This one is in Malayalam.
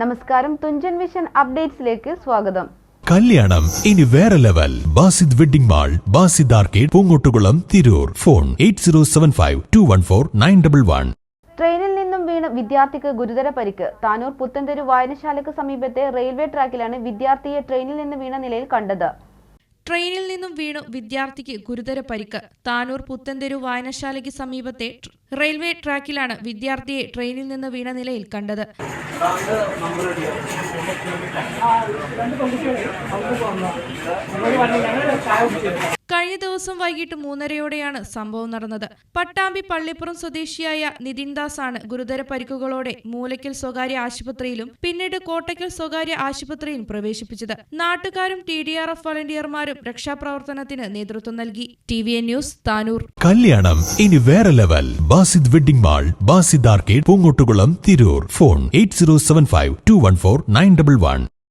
നമസ്കാരം തുഞ്ചൻ വിഷൻ അപ്ഡേറ്റ്സിലേക്ക് സ്വാഗതം. കല്യാണം ഇനി വേറെ level. Basid wedding mall Basid arcade Poongottukulam Tirur. Phone eight zero seven five two one four nine double one. ട്രെയിനിൽ നിന്നും വീണ് വിദ്യാർത്ഥിക്ക് ഗുരുതര പരിക്ക്. താനൂർ പുത്തൻതെരു വായനശാലയ്ക്ക് സമീപത്തെ റെയിൽവേ ട്രാക്കിലാണ് വിദ്യാർത്ഥിയെ ട്രെയിനിൽ നിന്ന് വീണ നിലയിൽ കണ്ടത്. ട്രെയിനിൽ നിന്നും വീണു വിദ്യാർത്ഥിക്ക് ഗുരുതര പരിക്ക്. താനൂർ പുത്തൻതെരു വായനശാലയ്ക്ക് സമീപത്തെ റെയിൽവേ ട്രാക്കിലാണ് വിദ്യാർത്ഥിയെ ട്രെയിനിൽ നിന്ന് വീണ നിലയിൽ കണ്ടത്. കഴിഞ്ഞ ദിവസം വൈകിട്ട് മൂന്നരയോടെയാണ് സംഭവം നടന്നത്. പട്ടാമ്പി പള്ളിപ്പുറം സ്വദേശിയായ നിതിൻ ദാസ് ആണ് ഗുരുതര പരിക്കുകളോടെ മൂലയ്ക്കൽ സ്വകാര്യ ആശുപത്രിയിലും പിന്നീട് കോട്ടയ്ക്കൽ സ്വകാര്യ ആശുപത്രിയിലും പ്രവേശിപ്പിച്ചത്. നാട്ടുകാരും ടി ഡി ആർ എഫ് വളണ്ടിയർമാരും രക്ഷാപ്രവർത്തനത്തിന് നേതൃത്വം നൽകി. T V N news Tanur. കല്യാണം ഇനി വേറെ level. Basid wedding mall Basid arcade Poongottukulam Tirur. Phone eight zero seven five two one four nine double one.